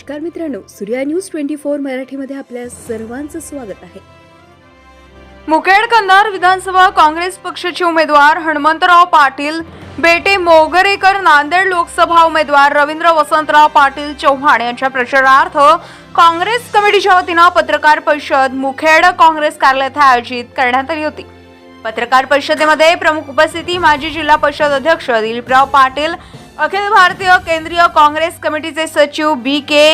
नमस्कार मित्रांनो Surya news twenty four मराठीमध्ये आपल्या सर्वांचं स्वागत आहे. मुखेड कंधार विधानसभा काँग्रेस पक्षाचे उमेदवार हनुमंतराव पाटील बेटे मोगरेकर नांदेड लोकसभा उमेदवार रवींद्र वसंतराव पाटील चव्हाण यांच्या प्रचारार्थ काँग्रेस कमिटीच्या वतीनं पत्रकार परिषद मुखेड काँग्रेस कार्यालयात आयोजित करण्यात आली होती. पत्रकार परिषदेमध्ये प्रमुख उपस्थिती माजी जिल्हा परिषद अध्यक्ष दिलीपराव पाटील अखिल भारतीय केंद्रीय काँग्रेस कमिटीचे सचिव B K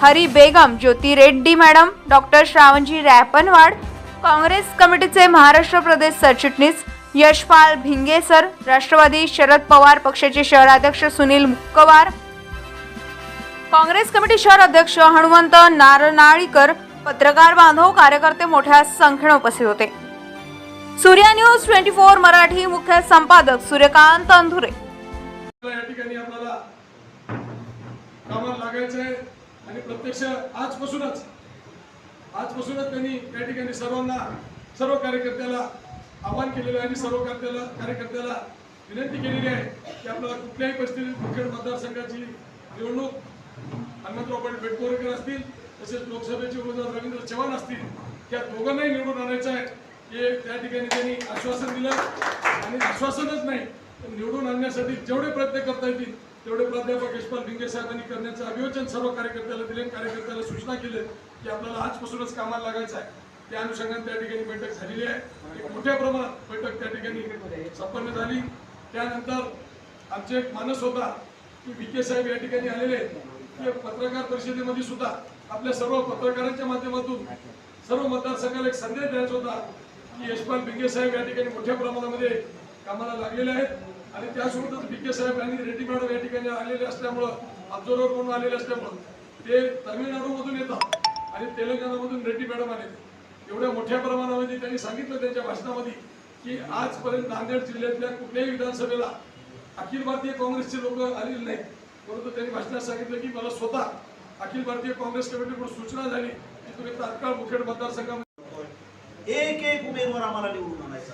Hari Begum Jyoti Reddy madam doctor श्रावणजी Rapanwad Congress कमिटीचे महाराष्ट्र प्रदेश सरचिटणीस यशपाल भिंगे सर राष्ट्रवादी शरद पवार पक्षाचे शहराध्यक्ष सुनील मुक्कवार काँग्रेस कमिटी शहर अध्यक्ष हनुमंत नारनाळीकर पत्रकार बांधव कार्यकर्ते मोठ्या संख्येने उपस्थित होते. Surya news twenty four Marathi मुख्य संपादक सूर्यकांत अंधुरे. या ठिकाणी आपल्याला कामाला लागायचं आहे. आणि प्रत्यक्ष आजपासूनच आजपासूनच त्यांनी या ठिकाणी सर्वांना सर्व कार्यकर्त्याला आवाहन केलेलं आहे आणि सर्व कार्यकर्त्याला कार्यकर्त्याला विनंती केलेली आहे की आपल्याला कुठल्याही परिस्थितीत मुखेड मतदारसंघाची निवडणूक हनुमंतराव पाटील बेटकोरेकर असतील तसेच लोकसभेचे उमेदवार रवींद्र चव्हाण असतील त्या दोघांनाही निवडून आणायचं आहे. हे त्या ठिकाणी त्यांनी आश्वासन दिलं. आणि आश्वासनच नाही निवडून आणण्यासाठी जेवढे प्रयत्न करता येतील तेवढे प्राध्यापक यशपाल भिंगे साहेबांनी करण्याचं अभियोजन सर्व कार्यकर्त्याला दिले कार्यकर्त्याला सूचना केल्या की आपल्याला आजपासूनच कामाला लागायचं आहे. त्या अनुषंगाने त्या ठिकाणी बैठक झालेली आहे. एक मोठ्या प्रमाणात बैठक त्या ठिकाणी संपन्न झाली. त्यानंतर आमचे एक मानस होता की विखे के साहेब या ठिकाणी आलेले आहेत. की पत्रकार परिषदेमध्ये सुद्धा आपल्या सर्व पत्रकारांच्या माध्यमातून सर्व मतदारसंघाला एक संदेश द्यायचा होता की यशपाल भिंगे साहेब या ठिकाणी मोठ्या प्रमाणामध्ये कामाला लागलेले आहेत. आणि त्यासोबतच के साहेब आणि रेड्डी मॅडम या ठिकाणी आलेले असल्यामुळं ऑब्झर्वर म्हणून आलेले असल्यामुळं ते तामिळनाडूमधून येतात. आणि तेलंगणामधून रेड्डी मॅडम आले एवढ्या मोठ्या प्रमाणामध्ये त्यांनी सांगितलं त्यांच्या भाषणामध्ये की आजपर्यंत नांदेड जिल्ह्यातल्या कुठल्याही विधानसभेला अखिल भारतीय काँग्रेसचे लोक आलेले नाहीत. परंतु त्यांनी भाषणात सांगितलं की मला स्वतः अखिल भारतीय काँग्रेस कमिटीकडून सूचना झाली की तुम्ही तात्काळ मुखेड मतदारसंघामध्ये एक एक उमेदवार आम्हाला निवडून आणायचा.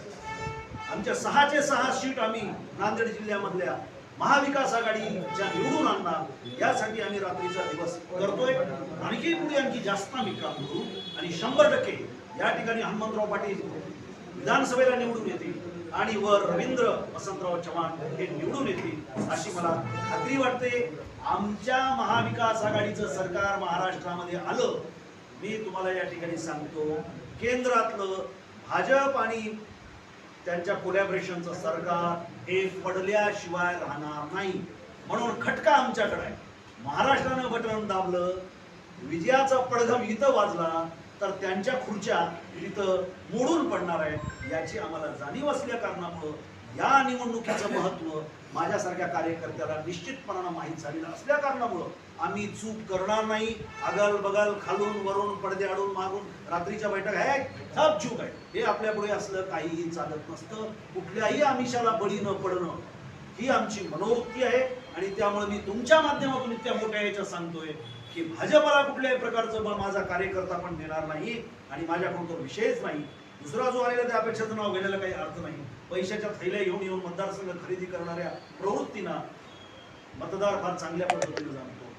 आमच्या सहाचे सहा सीट आम्ही नांदेड जिल्ह्यामधल्या महाविकास आघाडीच्या निवडून आणणार. यासाठी आम्ही रात्रीचा दिवस करतोय. आणखी पुढे आणखी जास्त आम्ही काम करू. आणि शंभर टक्के या ठिकाणी हनुमंतराव पाटील विधानसभेला निवडून येतील आणि वर रवींद्र वसंतराव चव्हाण हे निवडून येतील अशी मला खात्री वाटते. आमच्या महाविकास आघाडीचं सरकार महाराष्ट्रामध्ये आलं मी तुम्हाला या ठिकाणी सांगतो. केंद्रातलं भाजप आणि त्यांच्या कोलॅबरेशनचं सरकार हे पडल्याशिवाय राहणार नाही. म्हणून खटका आमच्याकडे आहे. महाराष्ट्रानं बटन दाबलं विजयाचा पडघम इथं वाजला तर त्यांच्या खुर्च्या इथं मोडून पडणार आहेत याची आम्हाला जाणीव असल्या कारणामुळं या निवडणुकीचं महत्त्व माझ्यासारख्या कार्यकर्त्याला निश्चितपणानं माहीत झालेलं असल्या कारणामुळं आम्ही चूक करणार नाही. अगल बगल खालून वरून पडदे आडून मागून रात्रीच्या बैठक आहे. सब चूक आहे. हे आपल्या पुढे असलं काहीही चालत नसतं. कुठल्याही आमिषाला बळी न पडणं ही आमची मनोवृत्ती आहे. आणि त्यामुळे मी तुमच्या माध्यमातून इतक्या मोठ्या याच्या सांगतोय की भाजपला कुठल्याही प्रकारचं बळ माझा कार्यकर्ता पण देणार नाही आणि माझ्याकडून तो विषयच नाही. दुसरा जो आलेला त्या अपेक्षाचं नाव घेण्याला काही अर्थ नाही. पैशाच्या थैल्या घेऊन येऊन मतदारसंघ खरेदी करणाऱ्या प्रवृत्तीनं मतदार फार चांगल्या पद्धतीने जाणतो.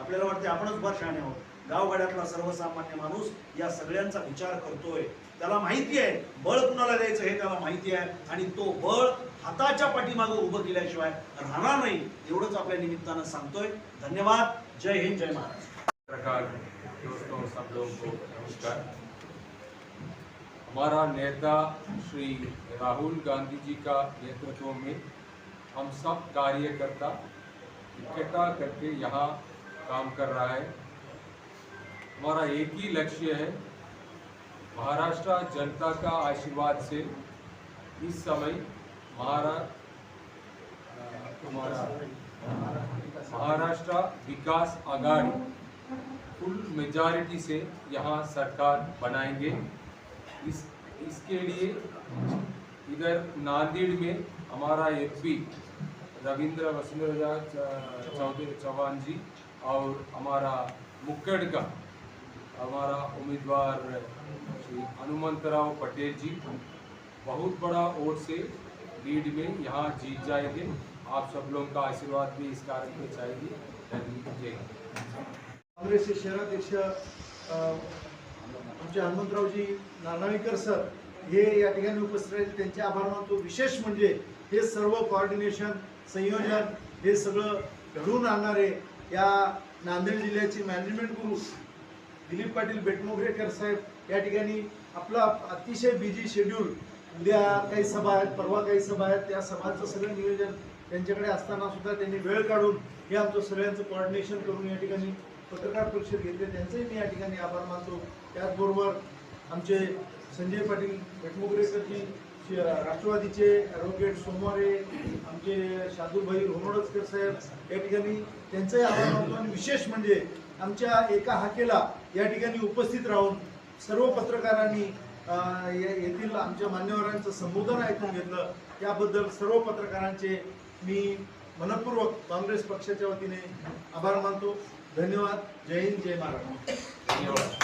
आपल्याला वाटते आपणच भर शाणे आहोत. गावगाड्यातला सर्वसामान्य माणूस या सगळ्यांचा विचार करतोय. त्याला माहिती आहे बळ कुणाला द्यायचं हे त्याला माहिती आहे आणि तो बळ हाताच्या पाठीमागं उभं केल्याशिवाय राहणार नाही एवढंच आपल्या निमित्तानं सांगतोय. धन्यवाद. जय हिंद जय महाराष्ट्र. प्रकार नमस्कार. हमारा नेता श्री राहुल गांधी जी का नेतृत्व में हम सब कार्यकर्ता इकट्ठा करके यहाँ काम कर रहा है। हमारा एक ही लक्ष्य है महाराष्ट्र जनता का आशीर्वाद से इस समय महाराष्ट्र विकास आघाड़ी फुल मेजॉरिटी से यहाँ सरकार बनाएँगे। इस, इसके लिए इधर नांदेड़ में हमारा एमपी रविंद्र वसुंधरा चौधरी चौहान जी और हमारा मुक्कड़ का हमारा उम्मीदवार श्री हनुमंतराव पटेल जी बहुत बड़ा वोट से लीड में यहाँ जीत जाएंगे। आप सब लोगों का आशीर्वाद भी इस कारण में चाहिए जय काँग्रेसचे शहराध्यक्ष आमचे हनुमंतरावजी नानावीकर सर हे या ठिकाणी उपस्थित आहेत. त्यांचे आभार मानतो विशेष म्हणजे हे सर्व कॉर्डिनेशन संयोजन हे सगळं घडून आणणारे या नांदेड जिल्ह्याचे मॅनेजमेंट गुरु दिलीप पाटील बेटमोगरेकर साहेब या ठिकाणी आपला अतिशय बिझी शेड्यूल उद्या काही सभा आहेत परवा काही सभा आहेत. त्या सभांचं सगळं नियोजन त्यांच्याकडे असताना सुद्धा त्यांनी वेळ काढून हे आमचं सगळ्यांचं कॉर्डिनेशन करून या ठिकाणी पत्रकार परिषद घेतले. त्यांचंही मी या ठिकाणी आभार मानतो. त्याचबरोबर आमचे संजय पाटील बेटमोगरेकरजी राष्ट्रवादीचे ॲडव्होकेट सोमवारे आमचे शादूभाई रोमडसकर साहेब या ठिकाणी त्यांचंही आभार मानतो आणि विशेष म्हणजे आमच्या एका हाकेला या ठिकाणी उपस्थित राहून सर्व पत्रकारांनी येथील आमच्या मान्यवरांचं संबोधन ऐकून घेतलं. त्याबद्दल सर्व पत्रकारांचे मी मनपूर्वक काँग्रेस पक्षाच्या वतीने आभार मानतो. धन्यवाद. जय हिंद जय महाराष्ट्र. धन्यवाद.